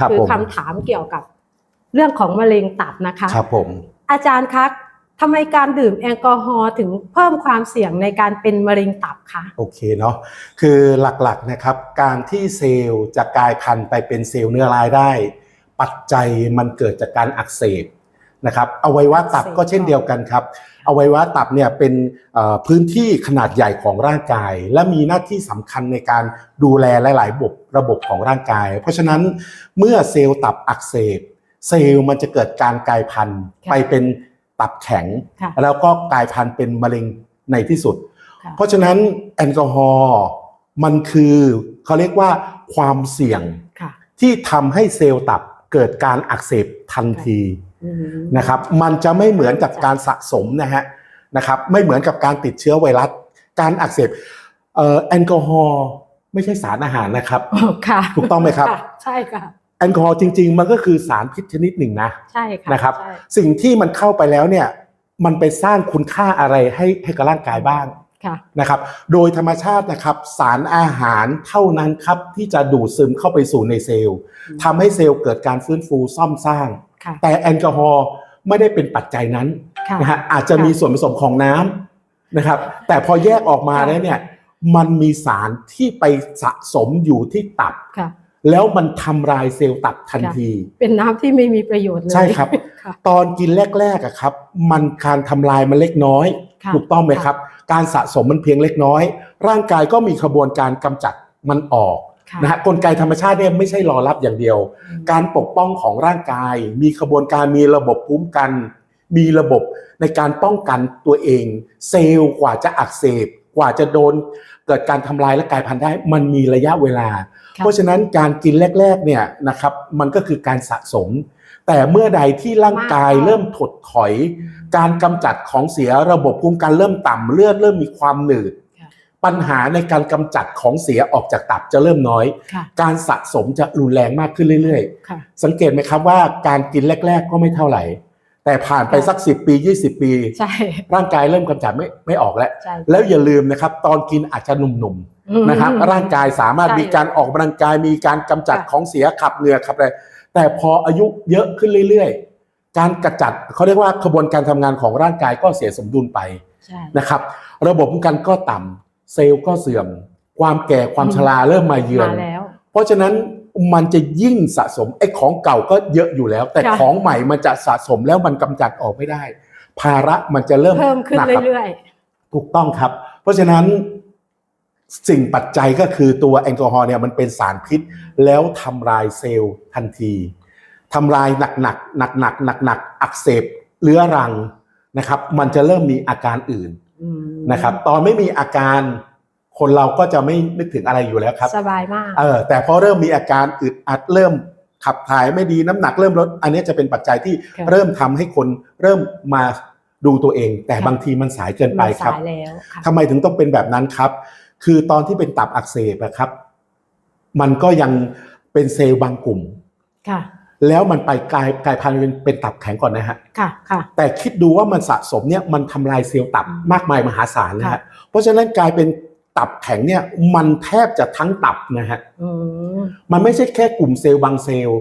ครับคือผมคำถามเกี่ยวกับเรื่องของมะเร็งตับนะคะ ครับผม อาจารย์คะทำไมการดื่มแอลกอฮอล์ถึงเพิ่มความเสี่ยงในการเป็นมะเร็งตับคะโอเคเนาะคือหลักๆนะครับ การที่เซลล์จะกลายพันธุ์ไปเป็นเซลล์เนื้อร้ายได้ ปัจจัยมันเกิดจากการอักเสบ นะครับอวัยวะตับก็เช่นเดียวกันครับอวัยวะตับเนี่ยเป็นเอ่อพื้นที่ขนาดใหญ่ของร่างกาย และมีหน้าที่สำคัญในการดูแลหลาย ๆ ระบบระบบของร่างกาย เพราะฉะนั้นเมื่อเซลล์ตับอักเสบ เซลล์มันจะเกิดการกลายพันธุ์ค่ะไปเป็นตับแข็งค่ะแล้วก็กลายพันธุ์เป็นมะเร็งในที่สุดค่ะเพราะฉะนั้นแอลกอฮอล์มันคือเขาเรียกว่าความเสี่ยงค่ะที่ทำให้เซลล์ตับเกิดการอักเสบทันทีอืม นะครับ มันจะไม่เหมือนกับการสะสมนะฮะนะครับ ไม่เหมือนกับการติดเชื้อไวรัส การอักเสบเอ่อแอลกอฮอล์ไม่ใช่สารอาหารนะครับอ๋อค่ะถูกต้องไหมครับะใช่ค่ะแอลกอฮอล์จริง ๆ มันก็คือสารพิษชนิดหนึ่งนะใช่ค่ะนะครับใช่สิ่งที่มันเข้าไปแล้วเนี่ย มันไปสร้างคุณค่าอะไรให้ให้กับร่างกายบ้างค่ะ นะครับโดยธรรมชาตินะครับสารอาหารเท่านั้นครับที่จะดูดซึมเข้าไปสู่ในเซลล์ทำให้เซลล์เกิดการฟื้นฟูซ่อมสร้างค่ะแต่แอลกอฮอล์ไม่ได้เป็นปัจจัยนั้นค่ะนะฮะอาจจะมีส่วนผสมของน้ำนะครับ แต่พอแยกออกมาค่ะแล้วเนี่ยมันมีสารที่ไปสะสมอยู่ที่ตับค่ะแล้วมันทำลายเซลล์ตับทันค่ะที เป็นน้ำที่ไม่มีประโยชน์เลย ใช่ครับค่ะตอนกินแรกๆอะครับ มันการทำลายมันเล็กน้อยค่ะถูกต้องไหมครับ การสะสมมันเพียงเล็กน้อย ร่างกายก็มีขบวนการกำจัดมันออกค่ะนะฮะกลไกธรรมชาติเนี่ยไม่ใช่รอรับอย่างเดียวอืมการปกป้องของร่างกาย มีขบวนการมีระบบภูมิกัน มีระบบในการป้องกันตัวเอง เซลล์กว่าจะอักเสบกว่าจะโดนเกิดการทำลายและกลายพันธุ์ได้มันมีระยะเวลาค่ะเพราะฉะนั้นการกินแรกๆเนี่ยนะครับมันก็คือการสะสม แต่เมื่อใดที่ร่างกายเริ่มถดถอย การกำจัดของเสียระบบภูมิคุ้มกันเริ่มต่ำเลือดเริ่มมีความหนืดค่ะปัญหาในการกำจัดของเสียออกจากตับจะเริ่มน้อยค่ะการสะสมจะรุนแรงมากขึ้นเรื่อยค่ะๆสังเกตไหมครับว่าการกินแรก ๆ ก็ไม่เท่าไหร่ แต่ผ่านไปค่ะสัก10ปี 20 ปีใช่ร่างกายเริ่มกำจัดไม่ไม่ออกแล้วใช่แล้วอย่าลืมนะครับ ตอนกินอาจจะหนุ่มๆนะครับร่างกายสามารถใช่มีการออกกำลังกายมีการกำจัดค่ะของเสียขับเหงื่อขับอะไร แต่พออายุเยอะขึ้นเรื่อยๆ การกระจัดเขาเรียกว่าขบวนการทำงานของร่างกายก็เสียสมดุลไปใช่นะครับ ระบบป้องกันก็ต่ำเซลล์ก็เสื่อม ความแก่ความชราเริ่มมาเยือนมาแล้วเพราะฉะนั้นมันจะยิ่งสะสมไอ้ของเก่าก็เยอะอยู่แล้ว แต่ค่ะของใหม่มันจะสะสมแล้วมันกำจัดออกไม่ได้ ภาระมันจะเริ่มเพิ่มขึ้นหนักครับเรื่อยถูกต้องครับ เพราะฉะนั้น สิ่งปัจจัยก็คือตัวแอลกอฮอล์เนี่ยมันเป็นสารพิษ แล้วทำลายเซลล์ทันทีทำลายหนักหนักหนักหนักหนักหนักๆอักเสบเรื้อรังนะครับ มันจะเริ่มมีอาการอื่นๆอืมนะครับ ตอนไม่มีอาการคนเราก็จะไม่นึกถึงอะไรอยู่แล้วครับ สบายมาก เออ แต่พอเริ่มมีอาการอึดอัดเริ่มขับถ่ายไม่ดีน้ำหนักเริ่มลด อันนี้จะเป็นปัจจัยที่ค่ะเริ่มทำให้คนเริ่มมาดูตัวเอง แต่ค่ะบางทีมันสายเกินไปมันครับสายแล้วค่ะทำไมถึงต้องเป็นแบบนั้นครับ คือตอนที่เป็นตับอักเสบอะครับ มันก็ยังเป็นเซลล์บางกลุ่มค่ะแล้วมันไปกลายกลายพันธุ์เป็นเป็นตับแข็งก่อนนะฮะค่ะค่ะ แต่คิดดูว่ามันสะสมเนี่ยมันทำลายเซลล์ตับอืมมากมายมหาศาลนะค่ะฮะเพราะฉะนั้นกลายเป็นตับแข็งเนี่ยมันแทบจะทั้งตับนะฮะอืมมันไม่ใช่แค่กลุ่มเซลล์บางเซลล์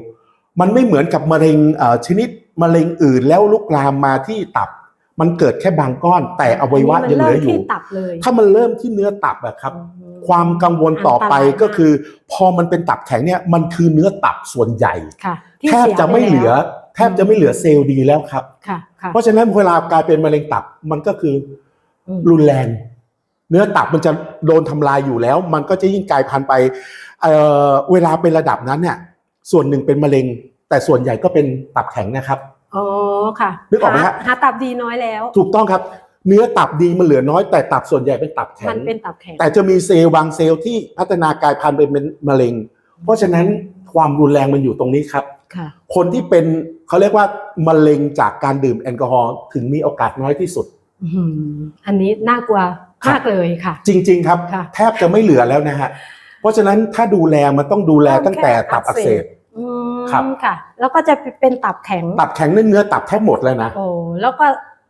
มันไม่เหมือนกับมะเร็งเอ่อชนิดมะเร็งอื่นแล้วลุกลามมาที่ตับ มันเกิดแค่บางก้อน แต่อวัยวะนยังเหลืออยู่ริ่มที่ตับเลยถ้ามันเริ่มที่เนื้อตับอะครับอืมความกังวลต่อไปอันตรายมากก็คือ พอมันเป็นตับแข็งเนี่ยมันคือเนื้อตับส่วนใหญ่ค่ะที่แทบสียจะไม่ปเหลือแล้วแทบจะไม่เหลือเซลล์ดีแล้วครับค่ะค่ะเพราะฉะนั้นเวลากลายเป็นมะเร็งตับมันก็คืออืมรุนแรง เนื้อตับมันจะโดนทำลายอยู่แล้ว มันก็จะยิ่งกลายพันธุ์ไปเอ่อเวลาเป็นระดับนั้นเนี่ยส่วนหนึ่งเป็นมะเร็ง แต่ส่วนใหญ่ก็เป็นตับแข็งนะครับ อ๋อค่ะนึกออกไหมฮะหาตับดีน้อยแล้ว ถูกต้องครับ เนื้อตับดีมันเหลือน้อยแต่ตับส่วนใหญ่เป็นตับแข็มังนเป็นตับแข็งแต่จะมีเซลล์บางเซลล์ที่พัฒนากลายพันธุ์ไปเป็นมะเร็ง เพราะฉะนั้นความรุนแรงมันอยู่ตรงนี้ครับค่ะคนที่เป็นเขาเรียกว่ามะเร็งจากการดื่มแอลกอฮอล์ถึงมีโอกาสน้อยที่สุดอื้อหืออันนี้น่ากลัวครับมากเลยค่ะ จริง ๆ ครับค่ะแทบจะไม่เหลือแล้วนะฮะเพราะฉะนั้นถ้าดูแลมันต้องดูแลตั้งแต่ตับอักเสบ อืมครับ ค่ะ แล้วก็จะเป็นตับแข็ง ตับแข็งเนื้อตับแทบหมดแล้วนะ โอ้ แล้วก็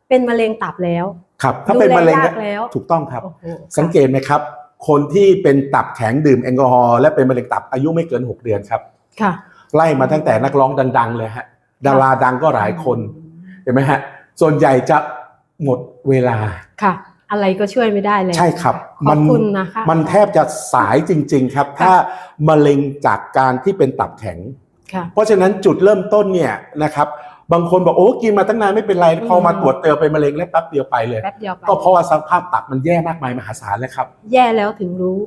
เป็นมะเร็งตับแล้ว ครับ ถ้าเป็นมะเร็งดูแลเนี่ยยากแล้ว ถูกต้องครับ โอ้โหสังเกตไหมครับ คนที่เป็นตับแข็งดื่มแอลกอฮอล์และเป็นมะเร็งตับอายุไม่เกิน 6 เดือนครับ ค่ะ ไล่มาตั้งแต่นักร้องดัง ๆ เลยฮะ ดาราดังก็หลายคน เห็นไหมฮะ ส่วนใหญ่จะหมดเวลา ค่ะ อะไรก็ช่วยไม่ได้เลยใช่ครับขอบคุณนะคะมันแทบจะสายจริง ๆ ครับ ถ้ามะเร็งจากการที่เป็นตับแข็งค่ะเพราะฉะนั้นจุดเริ่มต้นเนี่ยนะครับบางคนบอกโอ้กินมาตั้งนานไม่เป็นไรอืมพอมาตรวจเจอเป็นมะเร็งแล้วแป๊บเดียวไปเลยแป๊บเดียวไปก็เพราะว่าสภาพตับมันแย่มากมายมหาศาลเลยครับ แย่แล้วถึงรู้